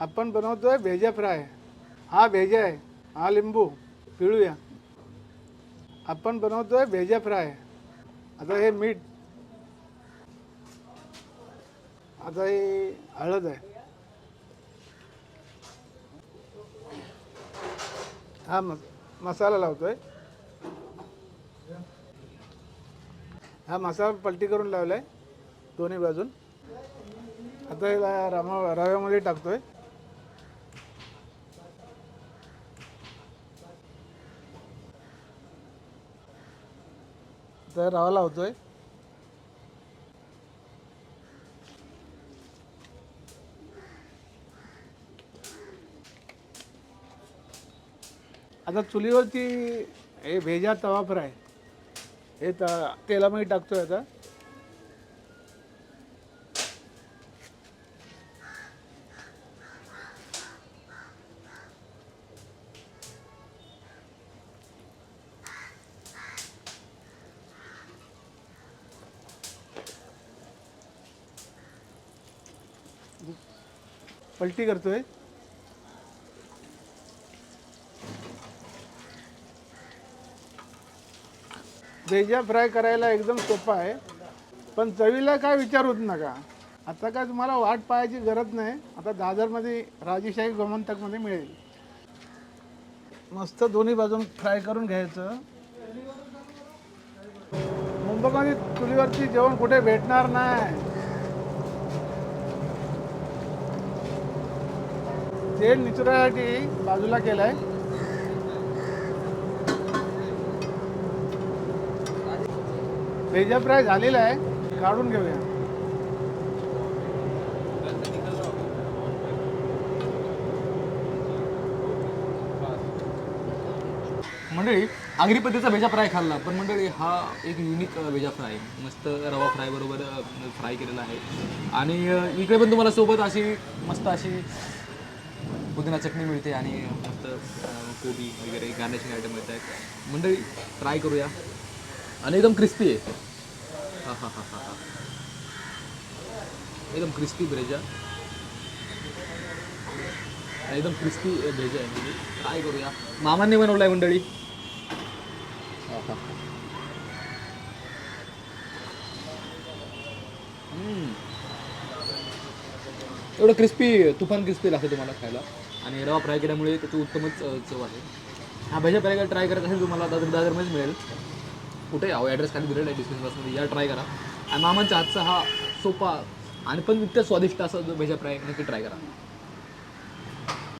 आपण बनवतोय भेजा फ्राय. हा भेजा आहे. हा लिंबू. पिळूया. आपण बनवतोय भेजा फ्राय. आता हे मीठ. आता हे हळद आहे. हा मस मसाला लावतोय. हा मसाला पलटी करून लावलाय. दोन्ही बाजून. आता हे रामा रव्यामध्ये टाकतोय. तर रवा आहे आता चुलीवरती हे भेजा तवा फ्राय. हे त तेलामध्ये आहे आता. पलटी करतोय. भेजा फ्राय करायला एकदम सोपा आहे. पण चवीला काय विचारूच नका. आता काय तुम्हाला वाट पाहायची गरज नाही. आता दादरमध्ये राजेशाही गोमंतकमध्ये मिळेल. मस्त दोन्ही बाजून फ्राय करून घ्यायचं. मुंबईमध्ये चुलीवरची जेवण कुठे भेटणार नाही. तेल निचरासाठी बाजूला केलंय. भेजा फ्राय झालेला आहे काढून घेऊया. मंडळी आगरी पद्धतीचा भेजा फ्राय खाल्ला पण मंडळी हा एक युनिक भेजा फ्राय. मस्त रवा फ्राय बरोबर फ्राय केलेला आहे. आणि इकडे पण तुम्हाला सोबत अशी मस्त अशी पुदिना चटणी मिळते आणि मस्त कोबी वगैरे गार्निशिंग आयटम मिळत आहेत. मंडळी ट्राय करूया. आणि एकदम क्रिस्पी आहे. हा हा हा हां हां. एकदम क्रिस्पी ब्रेजा एकदम क्रिस्पी भेजा आहे म्हणजे ट्राय करूया. मामांनी बनवलं आहे मंडळी हम्म. एवढं क्रिस्पी तुफान क्रिस्पी लागतं तुम्हाला खायला. आणि रवा फ्राय केल्यामुळे त्याची उत्तमच चव आहे. हा भज्या फ्राय ट्राय करत असेल तुम्हाला दादर दादरमध्येच मिळेल. कुठे? यावं ॲड्रेस खाली दिलेला आहे डिस्क्रिप्शन बॉक्समध्ये या ट्राय करा. आणि मामांच्या हातचा हा सोपा आणि पण इतकं स्वादिष्ट असा जो भज्या फ्राय नक्की ट्राय करा.